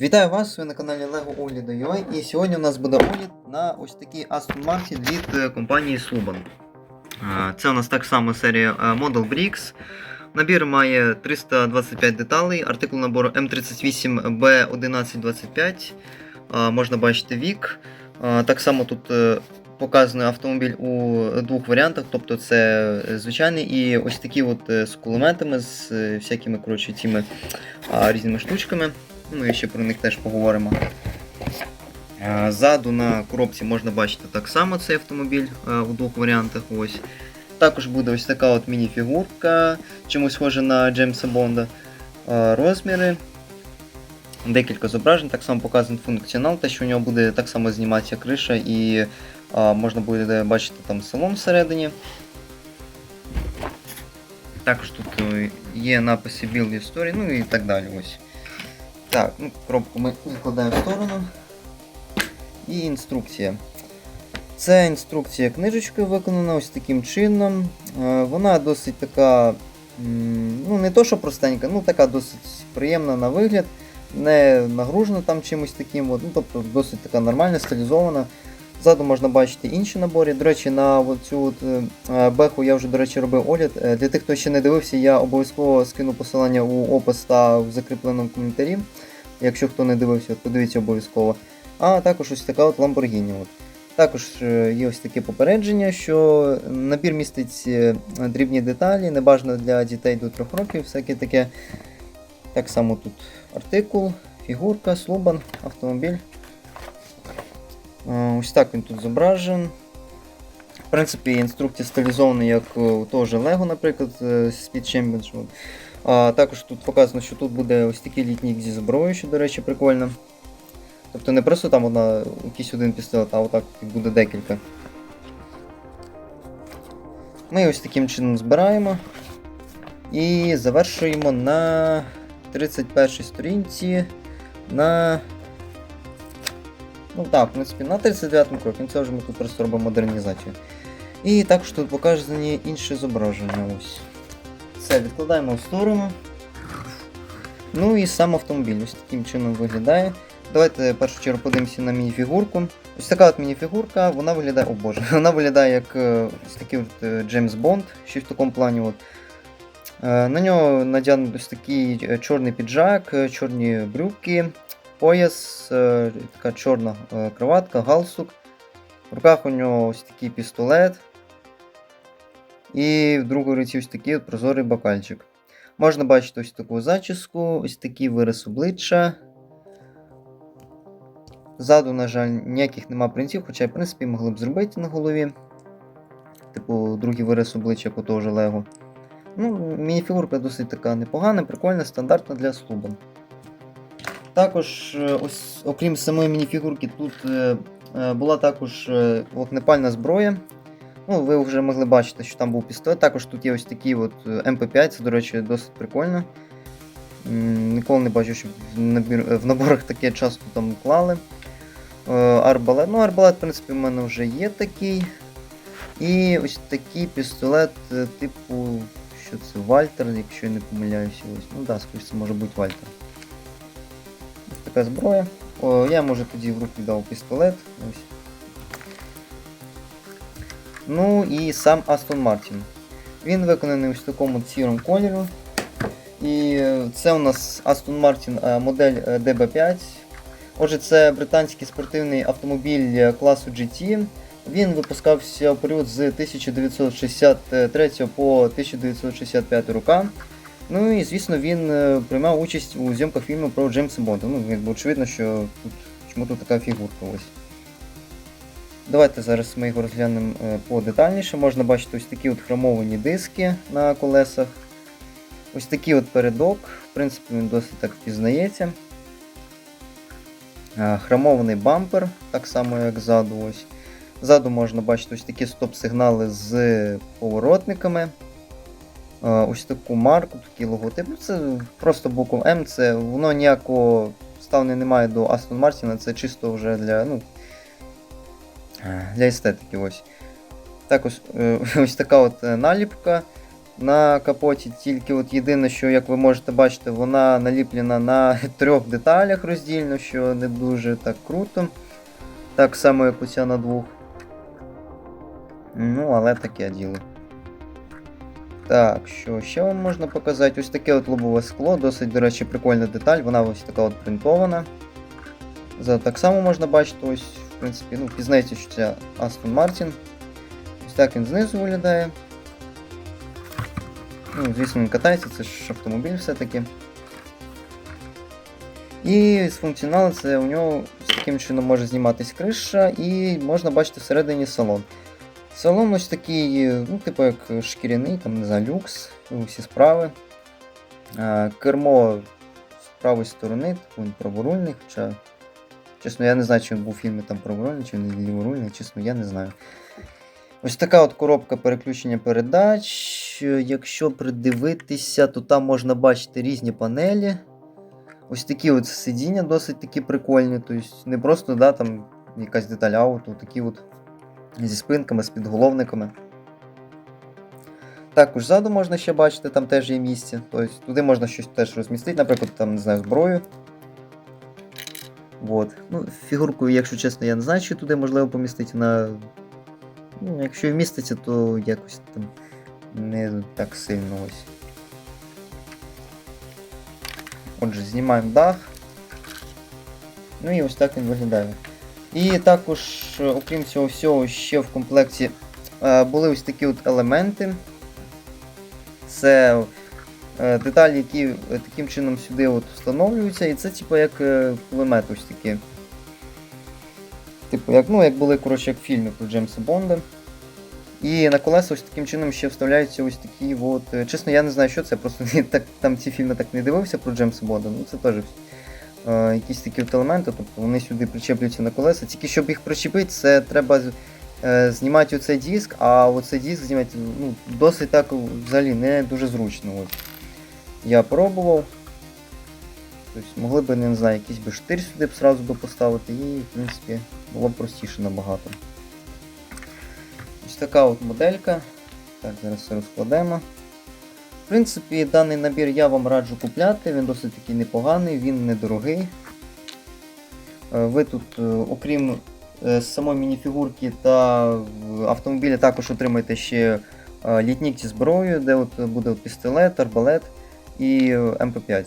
Вітаю вас, ви на каналі LEGO Огляду і сьогодні у нас буде огляд на ось такий Aston Martin від е, компанії Suban. Це у нас так само серія е, Model Bricks. Набір має 325 деталей, артикул набору М38B1125. Е, Можна бачити вік. Так само тут е, показаний автомобіль у двох варіантах, тобто це звичайний і ось такі от з кулеметами, з всякими коротше, цими різними штучками. Ну ще про них теж поговоримо. Е, Ззаду на коробці можна бачити так само цей автомобіль е, у двох варіантах. Ось. Також буде ось така от міні-фігурка, чимось схожа на Джеймса Бонда. Е, Розміри. Декілька зображень, так само показаний функціонал, те, що у нього буде так само зніматися криша і а, можна буде бачити там салон всередині. Також тут є написи Build History, ну і так далі. Ось. Так, ну, коробку ми відкладаємо в сторону. І інструкція. Це інструкція книжечкою виконана ось таким чином. Е, Вона досить така, ну не то, що простенька, ну така досить приємна на вигляд, не нагружена там чимось таким, от, ну, тобто досить така нормальна, стилізована. Ззаду можна бачити інші набори. До речі, на цю от, е, беху я вже, до речі, робив огляд. Е, Для тих, хто ще не дивився, я обов'язково скину посилання у опис та в закріпленому коментарі. Якщо хто не дивився, подивіться обов'язково. А також ось така от Lamborghini. Також е, є ось таке попередження, що набір містить е, дрібні деталі, небажано для дітей до 3 років, всяке таке. Так само тут артикул, фігурка, слобан, автомобіль. Ось так він тут зображен. В принципі, інструкція стилізована як е, у того ж Lego, наприклад, е, Speed Championship. А також тут показано, що тут буде ось такий літнік зі зброєю, що, до речі, прикольно. Тобто не просто там одна, якийсь один пістолет, а отак буде декілька. Ми ось таким чином збираємо. І завершуємо на 31 сторінці на. Ну так, в принципі, на 39 крокі. Це вже ми тут просто робимо модернізацію. І також тут показані інші зображення. Ось. Все, відкладаємо в сторону. Ну і сам автомобіль ось таким чином виглядає. Давайте в першу чергу подивимося на мініфігурку. Ось така от мініфігурка, вона виглядає, о боже, вона виглядає як е, ось такий от е, Джеймс Бонд, ще в такому плані. От. Е, На нього надягнутий ось такий чорний піджак, чорні брюки, пояс, е, така чорна е, кроватка, галстук. В руках у нього ось такий пістолет. І в другій руці ось такий от прозорий бокальчик. Можна бачити ось таку зачіску, ось такий вираз обличчя. Ззаду, на жаль, ніяких нема принців, хоча, в принципі, могли б зробити на голові. Типу, другий вираз обличчя, у того ж Лего. Ну, мініфігурка досить така непогана, прикольна, стандартна для слуба. Також, е, ось, окрім самої мініфігурки, тут е, е, була також вогнепальна зброя. Ну, ви вже могли бачити, що там був пістолет. Також тут є ось такий от е, МП5, це, до речі, досить прикольно. Ніколи не бачив, щоб в, наборах таке часто там клали. Арбалет. Ну, арбалет, в принципі, в мене вже є такий. І ось такий пістолет, типу, що це Вальтер, якщо я не помиляюся. Ось. Ну да, скоріше це може бути Вальтер. Така зброя. О, я може тоді в руки дав пістолет. Ось. Ну і сам Астон Мартін. Він виконаний в такому сірому кольору. І е, це у нас Aston Martin е, модель е, DB5. Отже, це британський спортивний автомобіль е, класу GT. Він випускався в період з 1963 по 1965 роки. Ну і звісно він е, приймав участь у зйомках фільму про Джеймса Бонда. Ну, якби очевидно, що тут чому тут така фігурка ось. Давайте зараз ми його розглянемо е, подетальніше. Можна бачити ось такі от хромовані диски на колесах. Ось такий от передок, в принципі, він досить так впізнається. Е, Хромований бампер, так само як ззаду. Ось. Ззаду можна бачити ось такі стоп-сигнали з поворотниками. Е, Ось таку марку, такий логотип. Ну, Це просто буква М, це воно ніякого ставлення не має до Aston Martin, це чисто вже для, ну, е, для естетики. Ось. Так ось, е, ось така от наліпка. На капоті тільки от єдине, що, як ви можете бачити, вона наліплена на трьох деталях роздільно, що не дуже так круто. Так само, як оця на двох. Ну, але таке діло. Так, що ще вам можна показати? Ось таке от лобове скло, досить, до речі, прикольна деталь, вона ось така от принтована. За так само можна бачити, ось, в принципі, ну, пізнається, що це Aston Martin. Ось так він знизу виглядає. Ну, звісно, він катається, це ж автомобіль все-таки. І з функціоналу це у нього з таким чином може зніматись криша і можна бачити всередині салон. Салон ось такий, ну, типу як шкіряний, там, не знаю, люкс, всі справи. А, кермо з правої сторони, типу він праворульний, хоча. Чесно, я не знаю, чи він був в фільмі там праворульний, чи він ліворульний, чесно, я не знаю. Ось така от коробка переключення передач. Якщо придивитися, то там можна бачити різні панелі. Ось такі от сидіння досить такі прикольні. Тобто не просто да, там якась деталь ауту, такі от зі спинками, з підголовниками. Також ззаду можна ще бачити, там теж є місце. Тобто туди можна щось теж розмістити, наприклад, там, не знаю, зброю. Вот. Ну, фігурку, якщо чесно, я не знаю, чи туди можливо помістити на. Ну, якщо і вміститься, то якось там не так сильно ось. Отже, знімаємо дах. Ну і ось так він виглядає. І також, е, окрім цього всього, ще в комплекті е, були ось такі от елементи. Це е, деталі, які таким чином сюди от встановлюються, і це типу як кулемет ось такі. Типу, як, ну, як були коротше, як в фільмі про Джеймса Бонда. І на колеса ось таким чином ще вставляються ось такі от. Чесно, я не знаю, що це, просто так, там ці фільми так не дивився про Джеймса Бонда, ну це теж е, якісь такі от елементи, тобто вони сюди причеплюються на колеса. Тільки щоб їх причепити, це треба е, знімати оцей диск, а оцей диск знімати ну, досить так взагалі не дуже зручно. От. Я пробував. Тобто могли б, не знаю, якийсь би штир сюди б сразу би поставити і, в принципі, було б простіше набагато. Ось така от моделька. Так, зараз все розкладемо. В принципі, даний набір я вам раджу купляти, він досить такий непоганий, він недорогий. Е, Ви тут, е, окрім е, самої мініфігурки та в автомобілі, також отримаєте ще літнік зі зброєю, де от буде пістолет, арбалет і е, МП5.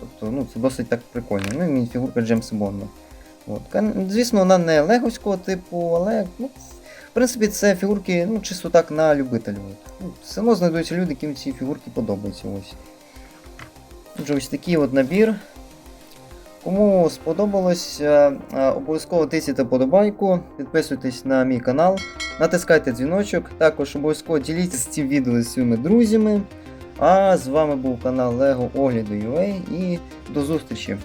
Тобто, ну, це досить так прикольно. Ну і мініфігурка Джеймса Бонда. От. Звісно, вона не леговського типу, але ну, в принципі це фігурки ну, чисто так на любителя. Ну, все одно знайдуться люди, яким ці фігурки подобаються. Ось. Отже, ось такий от набір. Кому сподобалось, е, е, обов'язково тисяйте подобайку, підписуйтесь на мій канал, натискайте дзвіночок, також обов'язково діліться цим відео з своїми друзями. А з вами був канал Lego Огляду UA і до зустрічі!